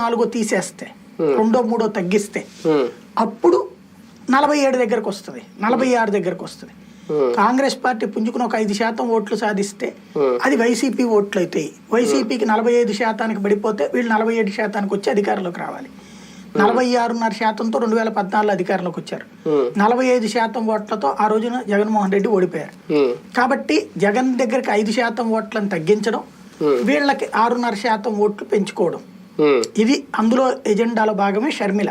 నాలుగో తీసేస్తే రెండో మూడో తగ్గిస్తే అప్పుడు నలభై ఏడు దగ్గరకు వస్తుంది. నలభై ఆరు దగ్గరకు వస్తుంది. కాంగ్రెస్ పార్టీ పుంజుకుని ఒక ఐదు శాతం ఓట్లు సాధిస్తే. అది వైసీపీ ఓట్లు అవుతాయి వైసీపీకి నలభై ఐదు శాతానికి పడిపోతే వీళ్ళు నలభై ఏడు శాతానికి వచ్చి అధికారంలోకి రావాలి. నలభై ఆరున్నర శాతంతో రెండు వేల పద్నాలుగులో అధికారంలోకి వచ్చారు. నలభై ఐదు శాతం ఓట్లతో ఆ రోజున జగన్మోహన్ రెడ్డి ఓడిపోయారు. కాబట్టి జగన్ దగ్గరికి ఐదు శాతం ఓట్లను తగ్గించడం. వీళ్ళకి ఆరున్నర శాతం ఓట్లు పెంచుకోవడం ఇది అందులో ఎజెండాలో భాగమే షర్మిల.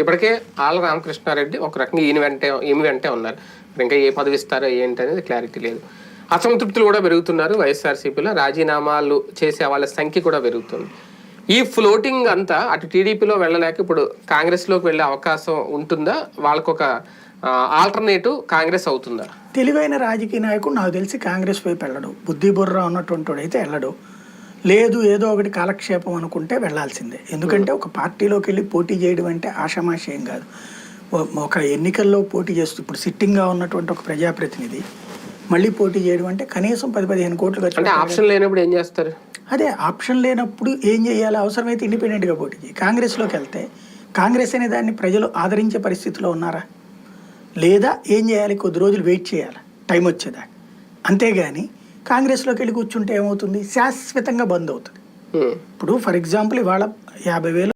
ఇప్పటికే ఆళ్ళ రామకృష్ణారెడ్డి ఒక రకంగా ఈయన వెంటే ఈమె వెంటే ఉన్నారు. ఇంకా ఏ పదవి ఇస్తారో ఏంటి అనేది క్లారిటీ లేదు. అసంతృప్తులు కూడా పెరుగుతున్నారు వైఎస్ఆర్సీపీలో. రాజీనామాలు చేసే వాళ్ళ సంఖ్య కూడా పెరుగుతుంది. ఈ ఫ్లోటింగ్ అంతా అటు టీడీపీలో వెళ్ళలేక ఇప్పుడు కాంగ్రెస్లోకి వెళ్ళే అవకాశం ఉంటుందా? వాళ్ళకొక ఆల్టర్నేటివ్ కాంగ్రెస్ అవుతుందా? తెలివైన రాజకీయ నాయకుడు నాకు తెలిసి కాంగ్రెస్ వైపు వెళ్ళడు బుద్ధి బుర్ర ఉన్నటువంటి వాడు అయితే వెళ్ళడు. లేదు ఏదో ఒకటి కాలక్షేపం అనుకుంటే వెళ్ళాల్సిందే. ఎందుకంటే ఒక పార్టీలోకి వెళ్ళి పోటీ చేయడం అంటే ఆషామాషయం కాదు. ఒక ఎన్నికల్లో పోటీ చేస్తూ ఇప్పుడు సిట్టింగ్గా ఉన్నటువంటి ఒక ప్రజాప్రతినిధి మళ్ళీ పోటీ చేయడం అంటే కనీసం పది పదిహేను కోట్లు ఖర్చు ఆప్షన్ లేనప్పుడు ఏం చేస్తారు? అదే ఆప్షన్ లేనప్పుడు ఏం చేయాలి? అవసరమైతే ఇండిపెండెంట్గా పోటీ చేయి. కాంగ్రెస్లోకి వెళ్తే కాంగ్రెస్ అనే దాన్ని ప్రజలు ఆదరించే పరిస్థితిలో ఉన్నారా? లేదా ఏం చేయాలి? కొద్ది రోజులు వెయిట్ చేయాలి? టైం వచ్చేదాకా. అంతేగాని కాంగ్రెస్లోకి వెళ్ళి కూర్చుంటే ఏమవుతుంది? శాశ్వతంగా బంద్ అవుతుంది. ఇప్పుడు ఫర్ ఎగ్జాంపుల్ ఇవాళ యాభై వేలు